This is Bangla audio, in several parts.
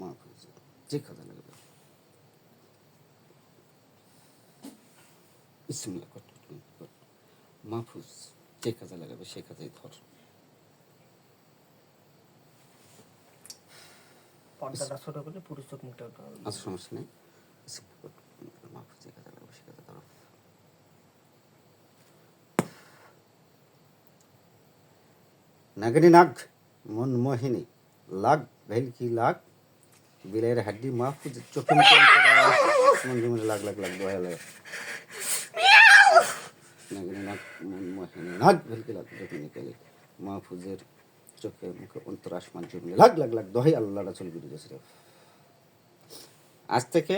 মাফ হয়ে যাবে যে কাজে লাগবে বিসমিল্লাহ কর কর। মাহফুজ যে কাজে লাগাবে সে কাজেই ধর পর্দাটা ছোট করলে পুরুষ চোখ মুখটা উঠে হবে। আচ্ছা সমস্যা নেই বিসমিল্লাহ কর। মাহফুজ যে কাজে লাগাবে সে কাজে ধর নাগিনী নাগ, মন মোহিনী, লাগ, ভেলকি লাগ, বিলের হাড্ডি মাহফুজ চোখে মুখে মন জমে লাগ লাগ লাগ দোয়া লাগে নাগিনী নাগ চোখে মুখে অন্তর আসমান জমলে লাগ লাগ লাগ দোহাই আল্লাহ রাসুল গেছে আজ থেকে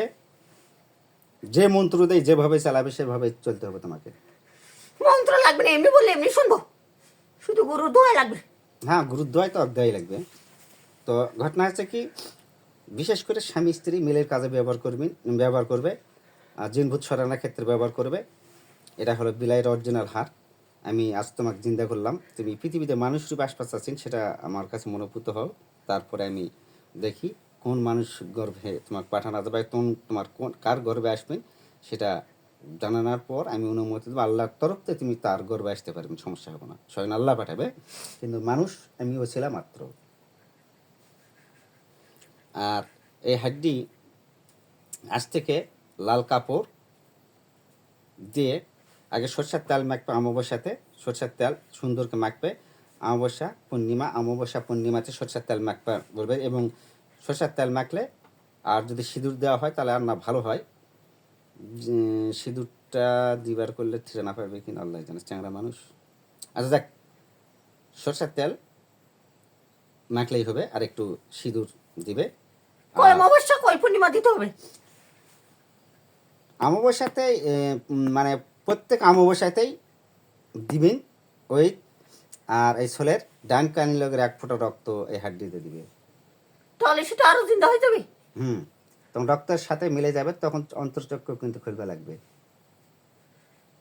যে মন্ত্র দেয় যেভাবে চালাবে সেভাবে চলতে হবে তোমাকে। মন্ত্র লাগবে না এমনি বললে এমনি শুনব। শুধু গুরু দোয়া লাগবে। হ্যাঁ গুরুদ্বয় তো অধ্যায় লাগবে। তো ঘটনা হচ্ছে কি বিশেষ করে স্বামী স্ত্রী মিলের কাজে ব্যবহার করবেন ব্যবহার করবে আর জিনভূত সরানোর ক্ষেত্রে ব্যবহার করবে। এটা হলো বিলাইয়ের অরিজিনাল হার। আমি আজ তোমাকে চিন্তা করলাম। তুমি পৃথিবীতে মানুষ রূপে আশপাশ আছেন, সেটা আমার কাছে মনোভূত হও। তারপরে আমি দেখি কোন মানুষ গর্ভে তোমাকে পাঠানো যাবে কোন তোমার কোন কার গর্ভে আসবেন সেটা জানানোর পর আমি অনুমতি দেবো। আল্লাহর তরফ থেকে তুমি তার গর্বে আসতে পারবেন সমস্যা হবে না। স্বয়ং আল্লাহ পাঠাবে। কিন্তু মানুষ আমিও ছিলাম মাত্র। আর এই হাড্ডি আজ থেকে লাল কাপড় দিয়ে আগে সরষের তেল মাখবে অমাবস্যাতে। সরষের তেল সুন্দরকে মাখবে। অমাবস্যা পূর্ণিমা অমাবস্যা পূর্ণিমাতে সরষের তেল মাখবে বলবে এবং সরষের তেল মাখলে আর যদি সিঁদুর দেওয়া হয় তাহলে আর না ভালো হয়। সিঁদুরটা দিবার করলে ঠিকা না পারবে কিনা আল্লাহ জানে চ্যাংরা মানুষ। আচ্ছা দেখ সরষের তেল মাখলেই হবে আর একটু সিঁদুর দিবে। অবশ্য কয় পূর্ণিমা দিতে হবে? অমাবস্যাতে মানে প্রত্যেক অমাবস্যাতেই দিবেন ওই আর এই ছোলের ডান কানি লগের এক ফোঁটা রক্ত এই হাড্ডিতে দিবে তাহলে সেটা আরও জিন্দা হয়ে যাবে? হুম তখন রক্তের সাথে মিলে যাবে তখন অন্তর্চক্র কিন্তু খুলবে লাগবে।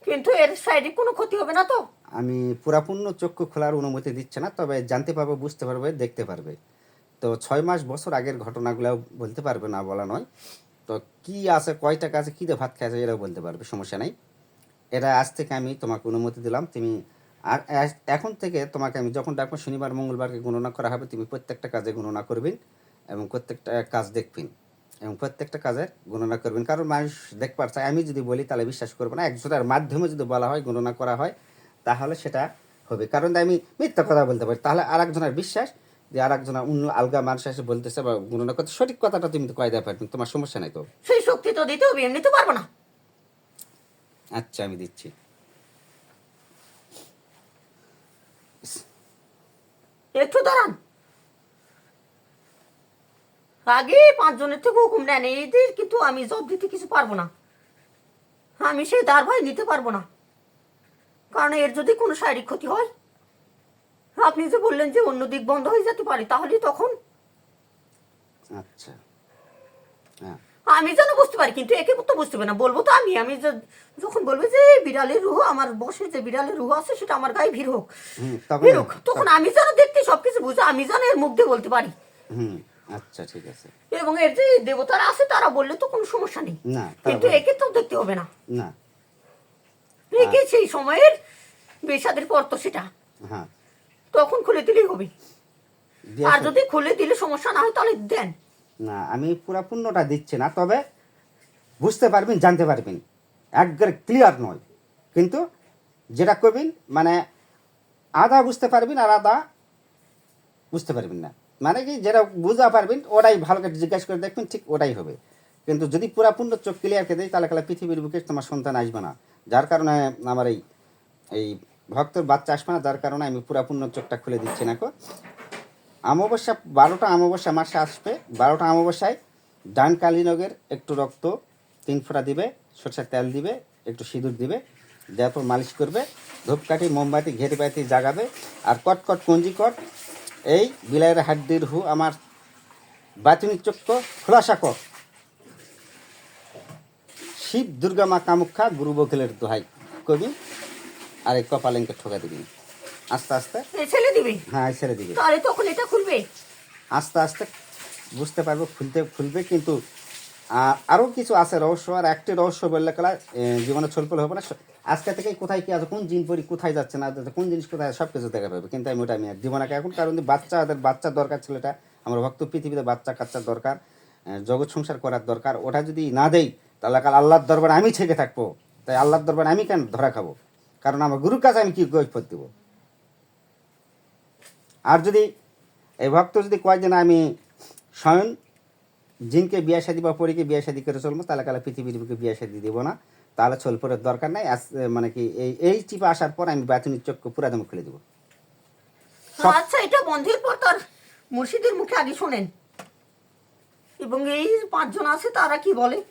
কিন্তু এর সাইডে কোনো ক্ষতি হবে না তো? আমি পুরাপূর্ণ চক্ষু খোলার অনুমতি দিচ্ছে না তবে জানতে পারবে বুঝতে পারবে দেখতে পারবে। তো ছয় মাস বছর আগের ঘটনাগুলো বলতে পারবে না বলা নয়। তো কি আছে কয় টাকা আছে কী ভাত খাইছে এরাও বলতে পারবে সমস্যা নাই। এরা আজ থেকে আমি তোমাকে অনুমতি দিলাম, তুমি আর এখন থেকে তোমাকে আমি যখন ডাকবো শনিবার, মঙ্গলবারকে গণনা করা হবে, তুমি প্রত্যেকটা কাজে গণনা করবেন এবং প্রত্যেকটা কাজ দেখবেন এবং প্রত্যেকটা কাজের গণনা করবেন। কারণ মানুষ দেখবার চায়, আমি যদি বলি তাহলে বিশ্বাস করব না, একজনের মাধ্যমে যদি বলা হয়, গণনা করা হয়, তাহলে সেটা হবে। কারণ আমি মিথ্যা কথা বলতে পারি, তাহলে আর একজনের বিশ্বাস, যে আর একজনের অন্য আলগা মানুষ এসে বলতেছে বা গণনা করতে, সঠিক কথাটা তুমি তো কয়দা পারবেন তোমার সমস্যা নাই তো? সেই শক্তি তো দিতে হবে এমনি তো পারব না। আচ্ছা আমি দিচ্ছি। একটু দাঁড়ান। আগে পাঁচজনের থেকে হুকুম নেন, এদের কিন্তু আমি জব দিতে কিছু পারব না। আমি সেই দার ভাই নিতে পারব না। কারণ এর যদি কোনো শারীরিক ক্ষতি হয়, আপনি যে বললেন যে অন্য দিক বন্ধ হয়ে যেতে পারে, তাহলে তখন আচ্ছা। হ্যাঁ। আমি যেন বুঝতে পারি কিন্তু একে তো বুঝতে পারি না। বলব তো আমি আমি যে- যখন বলব যে বিড়ালের রুহ আমার বসে যে বিড়ালের রুহ আছে সেটা আমার গায়ে ভিড় হোক। ভিড় হোক তখন আমি যেন দেখতে সবকিছু বুঝে আমি যেন এর মুখ দিয়ে বলতে পারি। আচ্ছা ঠিক আছে। এবং এর যে দেবতারা আছে তারা বললে তো কোনো সমস্যা নেই। কিন্তু একে তো দেখতে হবে না। না। একে সেই সময়ের বেসাদের পর তো সেটা। হ্যাঁ। তখন খুলে দিলেই হবে। আর যদি খুলে দিলে সমস্যা না হয় তাহলে দেন। না, আমি পুরা পূর্ণটা দিচ্ছি না, তবে বুঝতে পারবেন, জানতে পারবেন। একবারে ক্লিয়ার নয়। কিন্তু যেটা করবেন মানে আধা বুঝতে পারবেন আর আধা বুঝতে পারবেন না। মানে কি, যেটা বুঝা পারবেন, ওটাই ভালো করে জিজ্ঞাসা করে দেখবেন, ঠিক ওটাই হবে। কিন্তু যদি পুরা পূর্ণ চোখ ক্লিয়ার করে দিই, তাহলে কালে পৃথিবীর বুকে তোমার সন্তান আসবে না। যার কারণে আমার এই এই ভক্তর বাচ্চা আসবে না, যার কারণে আমি পুরা পূর্ণ চোখটা খুলে দিচ্ছি না অমাবস্যা, বারোটা অমাবস্যা মাসে আসবে। বারোটা অমাবস্যায় ডান কালীনগের একটু রক্ত, তিন ফোঁটা দিবে, সরষের তেল দিবে, একটু সিঁদুর দিবে, দেওয়ার পর মালিশ করবে, ধূপকাঠি, মোমবাতি, ঘেরিবাতি জাগাবে আর কট কট কঞ্জি কট এই বিলাইয়ের হাড্ডির হু আমার বাচনি চক্র খোলাসা কর। শিব, দুর্গা মা কামুক্ষা গুরু বকিলের দোহাই। কবি, আর এই কপালেঙ্কে ঠকা দিবি আস্তে আস্তে। ছেলে দিবে? হ্যাঁ ছেড়ে দিবি। তাহলে তখন এটা খুলবে। আস্তে আস্তে বুঝতে পারব খুলতে খুলবে কিন্তু আরও কিছু আছে রহস্য আর একটি রহস্য বললে গেলা জীবনে ছলপল হবে না। আজকে থেকে কোথায় কি আছে কোন জিন পরি কোথায় যাচ্ছে না যাচ্ছে, কোন জিনিস কোথায় সব কিছু দেখা পাবে। কিন্তু আমি ওটা আমি দিব এখন কারণ বাচ্চা ওদের বাচ্চার দরকার ছেলেটা আমার ভক্ত পৃথিবীতে বাচ্চা কাচ্চার দরকার জগৎ সংসার করার দরকার। ওটা যদি না দেই তাহলে কাল আল্লাহর দরবারে আমি থেকে থাকব। তাই আল্লাহর দরবারে আমি কেন ধরা খাব? কারণ আমার গুরুর কাছে আমি কি কৈফত দেবো? আর যদি এই ভক্ত যদি কয় যে না আমি স্বয়ং জিনকে বিয়া শাদি বা পরীকে বিয়া শাদি করে চলবো তাহলে কালে পৃথিবীর বুকে বিয়া শাদি দিব না। তাহলে ছলপরের দরকার নাই। মানে কি এই এই চিপে আসার পর আমি বাতুনির চক্ষু পুরা দাম খুলে দেবো। সব- আচ্ছা এটা বন্ধের পর তার মুর্শিদের মুখে আগে শোনেন। এবং এই পাঁচজন আছে তারা কি বলে?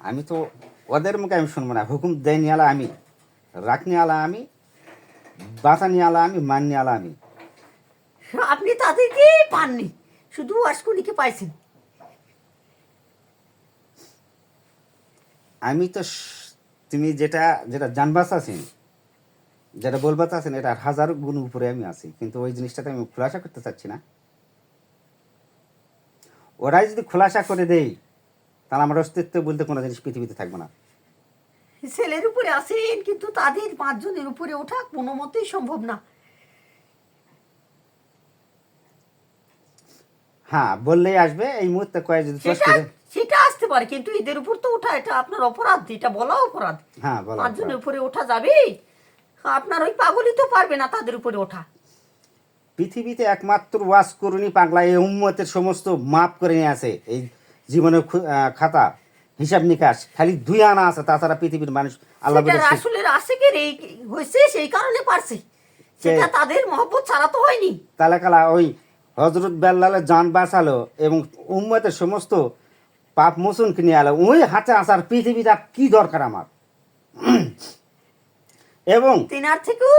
আমি তো ওদের মুখে আমি শুনব না। হুকুম দেয়নি আলা আমি রাখনি আলা আমি বাঁচানি আলা আমি মাননি আলা আমি। আপনি তাদেরকে পাননি শুধু আশকুনিকে পাইছেন। আমি তো তুমি যেটা যেটা জানবাস আছেন যেটা বলবাত আছেন এটা হাজার গুণ উপরে আমি আছি কিন্তু ওই জিনিসটাতে আমি খোলাসা করতে চাচ্ছি না। ওরাই যদি খোলাসা করে দেই তাহলে আমার অস্তিত্ব বলতে কোনো জিনিস পৃথিবীতে থাকবে না। ছেলের উপরে আসেন কিন্তু তাদের পাঁচজনের উপরে ওঠা কোনো মতেই সম্ভব না। হ্যাঁ বললেই আসবে এই মুহূর্তে কয়েক যদি সেটা আসতে পারে কিন্তু এদের উপর তো ওঠা এটা আপনার অপরাধ এটা বলা অপরাধ। হ্যাঁ বলো পাঁচজনের উপরে ওঠা যাবে? আপনার ওই পাগলই তো পারবে না তাদের উপরে ওঠা। পৃথিবীতে একমাত্র ওয়াজ করুনি পাগলা এই উম্মতের সমস্ত মাপ করে নিয়ে আছে এই জীবনের খাতা। হিসাব নিকাশ খালি দুই আনা আছে তাছাড়া পৃথিবীর মানুষ আল্লাহ আসলে আশেকের এই হয়েছে সেই কারণে পারছে। সেটা তাদের মহব্বত ছাড়া তো হয়নি। তাহলে কালা ওই হজরত বেল্লালের জান বাঁচালো এবং উম্মতের সমস্ত পাপ মোচন কিনে আলো। ওই হাতে আসার পৃথিবীটা কি দরকার আমার? এবং তিনার থেকেও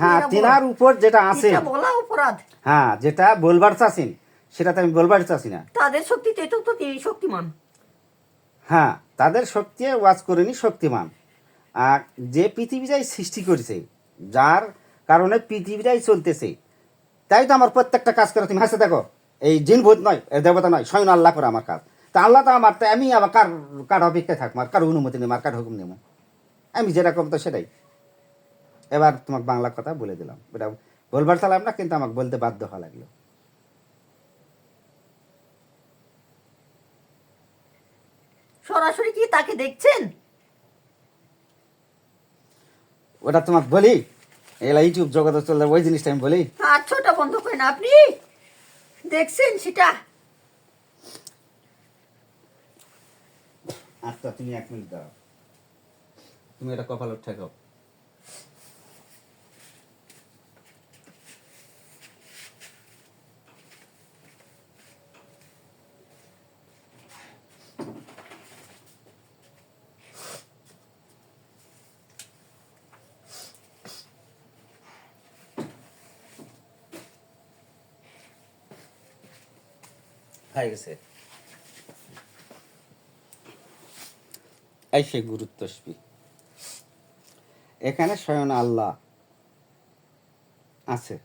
হ্যাঁ তিনারা উপর যেটা আছে। বলা অপরাধ। হ্যাঁ যেটা বলবার চাচ্ছেন সেটা তো আমি বলবার চাচ্ছি না। তাদের শক্তিতে তো শক্তিমান। হ্যাঁ তাদের শক্তি ওয়াজ করেনি শক্তিমান। আর যে পৃথিবীটাই সৃষ্টি করেছে, যার কারণে পৃথিবীটাই চলতেছে, তাই তো আমার প্রত্যেকটা কাজ করে তুমি। হাসে দেখো, এই জিন ভূত নয় দেবতা নয়, স্বয়ং আল্লাহ করে আমার কাজ। তা আল্লাহ তো আমার আমি আবার কার কার অপেক্ষায় থাকব? আর কার অনুমতি নেব আর কার হুকুম নেব আমি যেরকম তো সেটাই। এবার তোমাকে বাংলা কথা বলে দিলাম। এটা বলবার চালাম না, কিন্তু আমাকে বলতে বাধ্য হওয়া লাগল। সরাসরি কি তাকে দেখছেন? ওটা তোমার বলি এলা ইউটিউব জগতে চলে ওই জিনিসটা আমি বলি। আর ছোট বন্ধ করেন আপনি। দেখছেন সেটা? আচ্ছা তুমি এক মিনিট দাও তুমি এটা কপাল ঠেকাও হয়ে গেছে। এই সে গুরুত্ব এখানে স্বয়ং আল্লাহ আছে।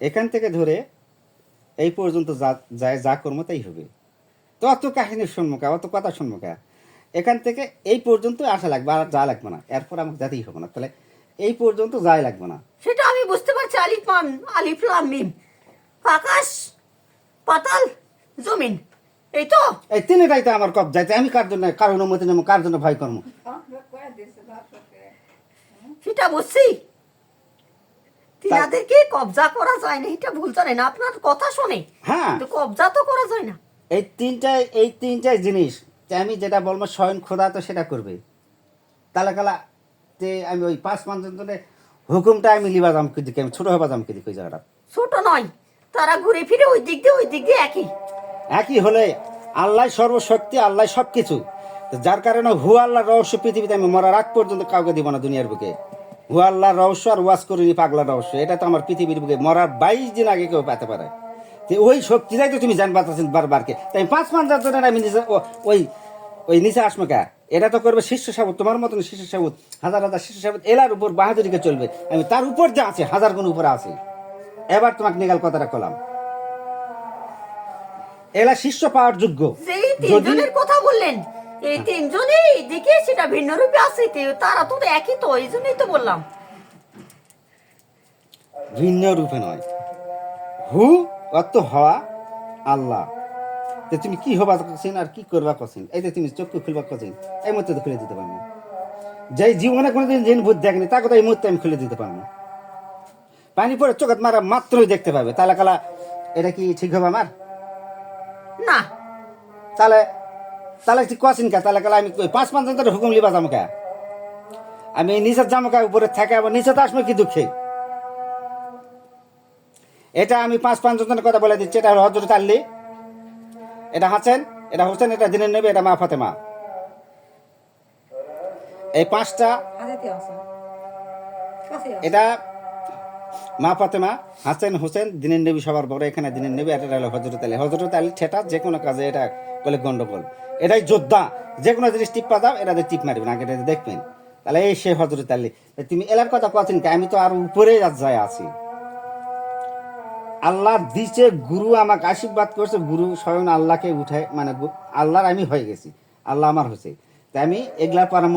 এখান থেকে ধরে এই পর্যন্ত যা যায় যা কর্ম তাই হবে। তো অত কাহিনীর সম্মুখা, অত কথা সম্মুখা এখান থেকে এই পর্যন্ত আসা লাগবে আর যা লাগবে না। এরপর আমাকে যেতেই হবে না। তাহলে এই পর্যন্ত যাই লাগবে না। সেটা আমি বুঝতে পারছি। আলিফ আলিফ লাম, মিম। আকাশ, পাতাল। জমিন এই তো। এই তিনটাই তো আমার কব যাইতে আমি কার জন্য কার অনুমতি নেব কার জন্য ভয় কর্ম সেটা বুঝছি। তিনাদেরকে কবজা করা যায় না এটা ভুল জানেন আপনার কথা শুনে। হ্যাঁ। কবজা তো করা যায় না। এই তিনটাই এই তিনটাই জিনিস যে আমি যেটা বলব স্বয়ং খোদা তো সেটা করবে। তাহলে কালা তে আমি ওই পাঁচ পাঁচজন জনের হুকুমটা আমি লিবা দাম দিকে আমি ছোট হবা দাম দিকে ওই জায়গাটা। ছোট নয় তারা ঘুরে ফিরে ওই দিক দিয়ে ওই দিক দিয়ে একই। একই হলে আল্লাহ সর্বশক্তি, আল্লাহ সব কিছু যার কারণে হু আল্লাহ রহস্য পৃথিবীতে আমি মরার আগ পর্যন্ত কাউকে দিব না দুনিয়ার বুকে। হু আল্লাহ রহস্য আর ওয়াজ করিনি পাগলা রহস্য, এটা তো আমার পৃথিবীর বুকে মরার বাইশ দিন আগে কেউ পেতে পারে। তো ওই শক্তিটাই তো তুমি জানবা চাচ্ছেন বারবারকে। তাই পাঁচ পাঁচ হাজার জনের আমি নিজে ওই ওই নিচে কা? এটা তো করবে শিষ্য সাবুত, তোমার মতন শিষ্য সাবুত, হাজার হাজার শিষ্য সাবুত, এলার উপর বাহাদুরিকে চলবে। আমি তার উপর যে আছে, হাজার গুণ উপরে আছে। এবার তোমাকে নিগাল কথাটা কলাম। এলা শিষ্য পাওয়ার যোগ্য। যদি তিনজনের কথা বললেন এই তিনজনই দিকে সেটা ভিন্ন রূপে আছে তারা তো একই তো এই জন্যই তো বললাম। ভিন্ন রূপে নয়। হু অত হওয়া আল্লাহ। তো তুমি কি হবা কছেন আর কি করবা কছেন এই যে তুমি চক্ষু খুলবা কছেন এই মুহূর্তে তো খুলে দিতে পারব। যেই জীবনে কোনোদিন যেন ভূত দেখেনি তা কথা এই মুহূর্তে আমি খুলে দিতে পারব। পানি পরে চোখত মারা মাত্রই দেখতে পাবে। তাহলে কালা এটা কি ঠিক হবে আমার? না। তাহলে তাহলে কছেন কে? তাহলে আমি পাঁচ পাঁচ জন হুকুম লিবা যাব কে? আমি নিচের যাব উপরে থাকে আবার নিচে আসব কি দুঃখে? এটা আমি পাঁচ পাঁচ জনের কথা বলে দিচ্ছি এটা হলো হজরত আল্লি। এটা হাসেন এটা হোসেন এটা দিনের নেবে এটা মা ফাতেমা। এই পাঁচটা এটা মা ফাতেমা, হাসেন হোসেন, দিনের নেবী সবার বড় এখানে দিনের নেবী, এটা হলো হজরত আলী। হজরত আলী ঠেটা যে কোনো কাজে এটা বলে গন্ডগোল। এটাই যোদ্ধা। যে কোনো জিনিস টিপ দাও এটা টিপ মারবেন আগে এটা দেখবেন। তাহলে এই সে হজরত আলী। তুমি এলার কথা কছেন কি? আমি তো আর উপরে যায় আছি। আল্লাহ দিছে, গুরু আমাকে আশীর্বাদ করছে, গুরু স্বয়ং আল্লাহকে উঠায় মানে আল্লাহর আমি হয়ে গেছি। আল্লাহ আমার হয়েছে। তাই আমি এগলার পরাম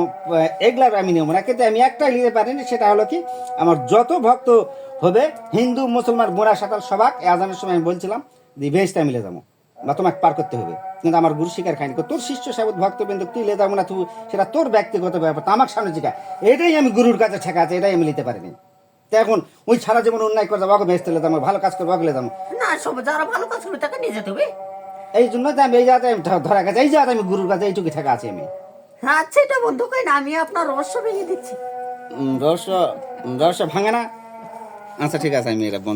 এগলার আমি নিয়ম না কিন্তু আমি একটাই নিতে পারিনি, সেটা হলো কি, আমার যত ভক্ত হবে। হিন্দু মুসলমান বোরা সাঁতার সবাক আজানের সময় আমি বলছিলাম যে বেশটা মিলে যাব বা তোমাকে পার করতে হবে। কিন্তু আমার গুরু শিকার খাইনি তোর শিষ্য সাবুত ভক্তবৃন্দ তুই লে যাব না তুই সেটা তোর ব্যক্তিগত ব্যাপার আমার সামনে জিকা এটাই আমি গুরুর কাছে ঠেকা আছে এটাই আমি নিতে পারিনি। তা এখন ওই ছাড়া যেমন অন্যায় করে যাব বেসতে লে যাব ভালো কাজ করব লে যাব না সব যারা ভালো কাজ করবে তাকে নিয়ে যেতে হবে এই জন্য তো আমি এই জায়গাতে আমি ধরা গেছে এই জায়গাতে আমি গুরুর কাছে এইটুকু ঠেকা আছি আমি। আচ্ছা এটা বন্ধ করেন না আমি আপনার রহস্য ভেঙে দিচ্ছি। রহস্য রহস্য ভাঙে না। আচ্ছা ঠিক আছে আমি এটা বন্ধ